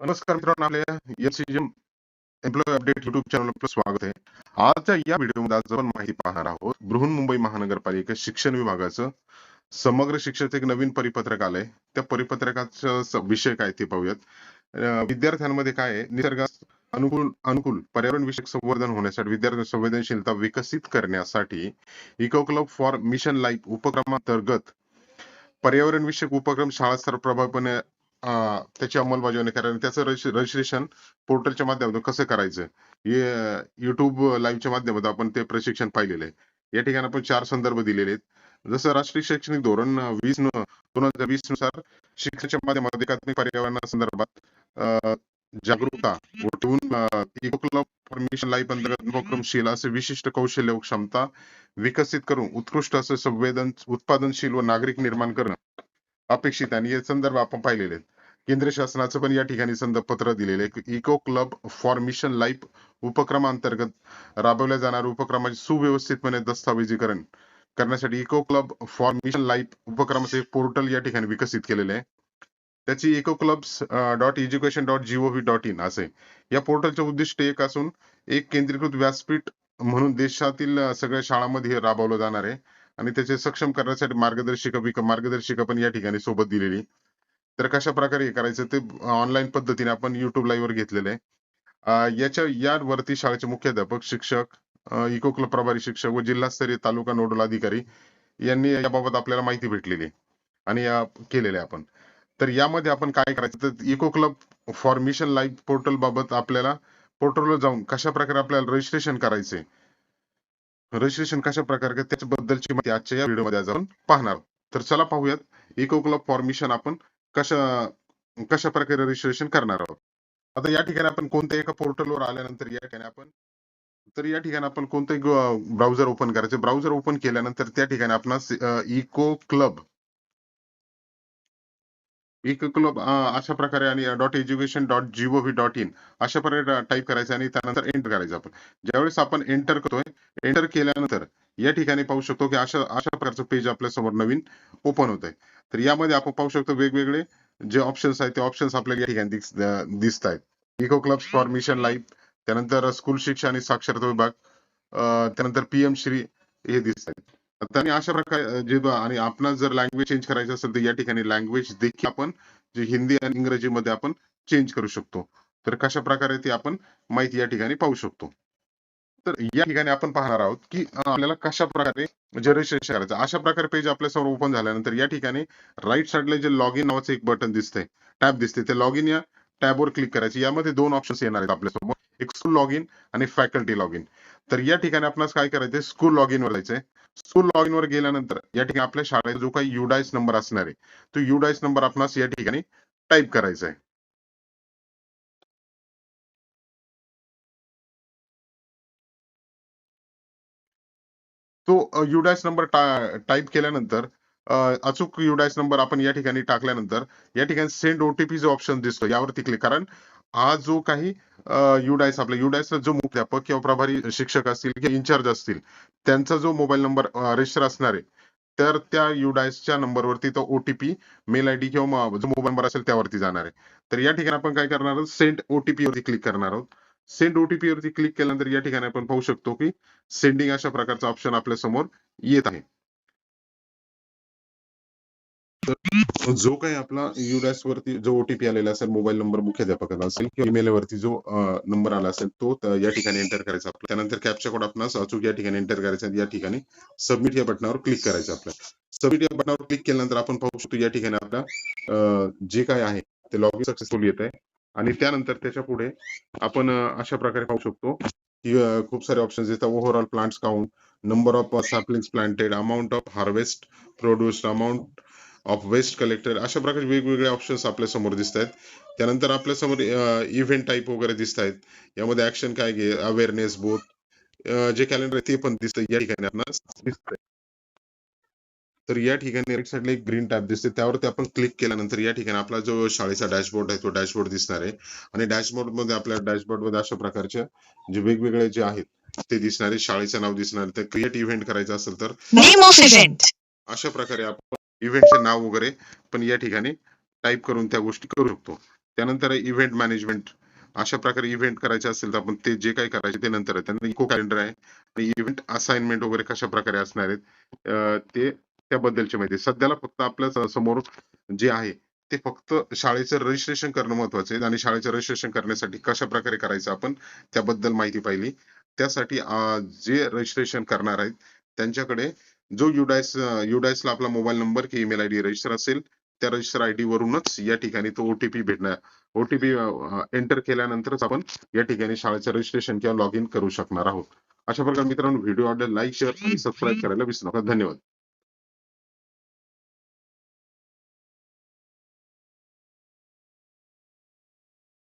नमस्कार मित्रांनो आपल्या MCGM employ update YouTube channel आपलं स्वागत आहे. आजच्या या व्हिडिओमध्ये आज आपण माहिती पाहणार आहोत बृहन्मुंबई महानगरपालिका शिक्षण विभागाचं समग्र शिक्षणाचं एक नवीन परिपत्रक आलंय. त्या परिपत्रकाचा विषय काय ते पाहूयात. विद्यार्थ्यांमध्ये काय आहे? निसर्गास अनुकूल अनुकूल पर्यावरण विषयक संवर्धन होण्यासाठी विद्यार्थी संवेदनशीलता विकसित करण्यासाठी eco club for mission life उपक्रमांतर्गत पर्यावरण विषयक उपक्रम शाळा स्तर प्रभावीपणे त्याची अंमलबजावणी करायला त्याचं रजिस्ट्रेशन पोर्टलच्या माध्यमातून कसं करायचं? हे युट्यूब लाईव्हच्या माध्यमातून आपण ते प्रशिक्षण पाहिलेलं आहे. या ठिकाणी आपण चार संदर्भ दिलेले आहेत. जसं राष्ट्रीय शैक्षणिक धोरण वीस दोन हजार वीसनुसार शिक्षणाच्या माध्यमात एकात्मिक पर्यावरणा संदर्भात जागरूकता व ठेवून लाईफ अंतर्गत उपक्रमशील असे विशिष्ट कौशल्य व क्षमता विकसित करून उत्कृष्ट असं संवेदन उत्पादनशील व नागरिक निर्माण करणं. अपेक्षित आणि हे संदर्भ आपण पाहिलेले आहेत. केंद्र शासनाचं पण या ठिकाणी संदर्भ पत्र दिलेले आहे. Eco club for mission life उपक्रमांतर्गत राबवल्या जाणाऱ्या उपक्रमाचे सुव्यवस्थितपणे दस्तावेजीकरण करण्यासाठी eco club for mission life उपक्रमाचे पोर्टल या ठिकाणी विकसित केलेले आहे. त्याची eco clubs dot education dot GOV dot in असे या पोर्टलचे उद्दिष्ट एक असून एक केंद्रीकृत व्यासपीठ म्हणून देशातील सगळ्या शाळांमध्ये हे राबवलं जाणार आहे. आणि त्याचे सक्षम करण्यासाठी मार्गदर्शिका विक- मार्गदर्शिका पण या ठिकाणी सोबत दिलेली. तर कशा प्रकारे हे करायचं ते ऑनलाईन पद्धतीने आपण युट्यूब लाईव्ह वर घेतलेलं आहे. याच्या यावरती शाळेचे मुख्याध्यापक शिक्षक इको क्लब प्रभारी शिक्षक व जिल्हास्तरीय तालुका नोडल अधिकारी यांनी याबाबत आपल्याला माहिती भेटलेली आणि या केलेले आपण. तर यामध्ये आपण काय करायचं तर eco club for mission live portal बाबत आपल्याला पोर्टलवर जाऊन कशा प्रकारे आपल्याला रजिस्ट्रेशन करायचे रजिस्ट्रेशन कशा प्रकारे त्याच्याबद्दलची माहिती आजच्या या व्हिडिओमध्ये आज आपण पाहणार तर चला पाहूयात इको क्लब फॉर्मेशन आपण कशा कशा प्रकारे रजिस्ट्रेशन करणार आहोत. आता या ठिकाणी आपण कोणत्या एका पोर्टलवर आल्यानंतर या ठिकाणी आपण तर या ठिकाणी आपण कोणतंही ब्राउझर ओपन करायचं? ब्राउझर ओपन केल्यानंतर त्या ठिकाणी आपण इको क्लब इको क्लब अशा प्रकारे आणि dot education dot GOV dot in अशा प्रकारे टाईप करायचं आणि त्यानंतर एंटर करायचं आपण. ज्यावेळेस आपण एंटर करतोय एंटर केल्यानंतर या ठिकाणी पाहू शकतो की अशा अशा प्रकारचं पेज आपल्यासमोर नवीन ओपन होत आहे तर यामध्ये आपण पाहू शकतो वेगवेगळे जे ऑप्शन्स आहेत ते ऑप्शन्स आपल्याला या ठिकाणी दिसत आहेत eco club for mission life त्यानंतर स्कूल शिक्षा आणि साक्षरता विभाग त्यानंतर पीएम श्री हे दिसत आहेत आता आणि अशा प्रकारे जे आणि आपण जर लँग्वेज चेंज करायचं असेल तर या ठिकाणी लँग्वेज देखील आपण जे हिंदी आणि इंग्रजीमध्ये आपण चेंज करू शकतो. तर कशा प्रकारे ती आपण माहिती या ठिकाणी पाहू शकतो? तर या ठिकाणी आपण पाहणार आहोत की आपल्याला कशा प्रकारे जे रजिस्ट्रेशन करायचं. अशा प्रकारे पेज आपल्यासमोर ओपन झाल्यानंतर या ठिकाणी राईट साईडला जे लॉग इन नावाचं एक बटन दिसतंय टॅब दिसते ते लॉग इन या टॅबवर क्लिक करायचे. यामध्ये दोन ऑप्शन्स येणार आहेत आपल्यासमोर एक स्कूल लॉग इन आणि फॅकल्टी लॉग इन तर या ठिकाणी आपणास काय करायचंय? स्कूल लॉग इन वर जायचंय. स्कूल लॉग इन वर गेल्यानंतर या ठिकाणी आपल्या शाळेत जो काही युडायस नंबर असणार आहे तो युडायस नंबर आपणास या ठिकाणी टाईप करायचा आहे तो युडायस नंबर टाईप केल्यानंतर अचूक युडायस नंबर आपण या ठिकाणी टाकल्यानंतर या ठिकाणी सेंड ओटीपी जो ऑप्शन दिसतो यावरती क्लिक कारण हा जो काही युडायस आपला युडायसचा जो मुख्याध्यापक किंवा प्रभारी शिक्षक असतील किंवा इन्चार्ज असतील त्यांचा जो मोबाईल नंबर रजिस्टर असणार आहे तर त्या युडायसच्या नंबरवरती तो ओटीपी मेल आयडी किंवा जो मोबाईल नंबर असेल त्यावरती जाणार आहे. तर या ठिकाणी आपण काय करणार आहोत? सेंड ओटीपी वरती क्लिक करणार आहोत. सेंड ओटीपी वरती क्लिक केल्यानंतर या ठिकाणी आपण पाहू शकतो की सेंडिंग अशा प्रकारचा ऑप्शन आपल्यासमोर येत आहे. तर जो काही आपला युडॅस वरती जो ओटीपी आलेला असेल मोबाईल नंबर मुख्याध्यापकाला असेल किंवा ईमेल वरती जो नंबर आला असेल तो या ठिकाणी एंटर करायचा आपला. त्यानंतर कॅपचा कोड आपणास अचूक या ठिकाणी एंटर करायचा या ठिकाणी सबमिट या बटनावर क्लिक करायचं आपल्याला सबमिट या बटनावर क्लिक केल्यानंतर आपण पाहू शकतो या ठिकाणी आपला जे काय आहे ते लॉग इन सक्सेसफुल येत आहे. आणि त्यानंतर त्याच्या पुढे आपण अशा प्रकारे पाहू शकतो की खूप सारे ऑप्शन्स येतात overall plants count number of saplings planted amount of harvest produced amount of waste collected अशा प्रकारचे वेगवेगळे ऑप्शन्स आपल्यासमोर दिसत आहेत त्यानंतर आपल्यासमोर इव्हेंट टाईप वगैरे दिसत आहेत यामध्ये ऍक्शन काय घे अवेअरनेस बोथ जे कॅलेंडर आहे ते पण दिसतं या ठिकाणी दिसतंय. तर या ठिकाणी राईट साईडला एक ग्रीन टॅब दिसते त्यावरती आपण क्लिक केल्यानंतर या ठिकाणी आपला जो शाळेचा डॅशबोर्ड आहे तो डॅशबोर्ड दिसणार आहे. आणि डॅशबोर्डमध्ये आपल्या डॅशबोर्डमध्ये अशा प्रकारचे जे वेगवेगळे जे आहेत ते दिसणारे. शाळेचं नाव दिसणार. तर क्रिएट इव्हेंट करायचं असेल तर. अशा प्रकारे आपण इव्हेंटचे नाव वगैरे पण या ठिकाणी टाईप करून त्या गोष्टी करू शकतो. त्यानंतर इव्हेंट मॅनेजमेंट अशा प्रकारे इव्हेंट करायचे असेल तर आपण ते जे काही करायचे ते नंतर आहे. त्यानंतर इको कॅलेंडर आहे. आणि इव्हेंट असाइनमेंट वगैरे कशा प्रकारे असणार आहेत ते त्याबद्दलची माहिती सध्याला फक्त आपल्यासमोर जे आहे ते फक्त शाळेचं रजिस्ट्रेशन करणं महत्वाचं आहे. आणि शाळेचं रजिस्ट्रेशन करण्यासाठी कशा प्रकारे करायचं आपण त्याबद्दल माहिती पाहिली. त्यासाठी जे रजिस्ट्रेशन करणार आहेत त्यांच्याकडे जो युडायस युडायसला आपला मोबाईल नंबर किंवा ईमेल आयडी रजिस्टर असेल त्या रजिस्टर आयडी वरूनच या ठिकाणी तो ओटीपी भेटणार. ओटीपी एंटर केल्यानंतरच आपण या ठिकाणी शाळेचं रजिस्ट्रेशन किंवा लॉग इन करू शकणार आहोत. अशा प्रकारे मित्रांनो व्हिडिओ आवडला लाईक शेअर आणि सबस्क्राईब करायला विसरू नका. धन्यवाद.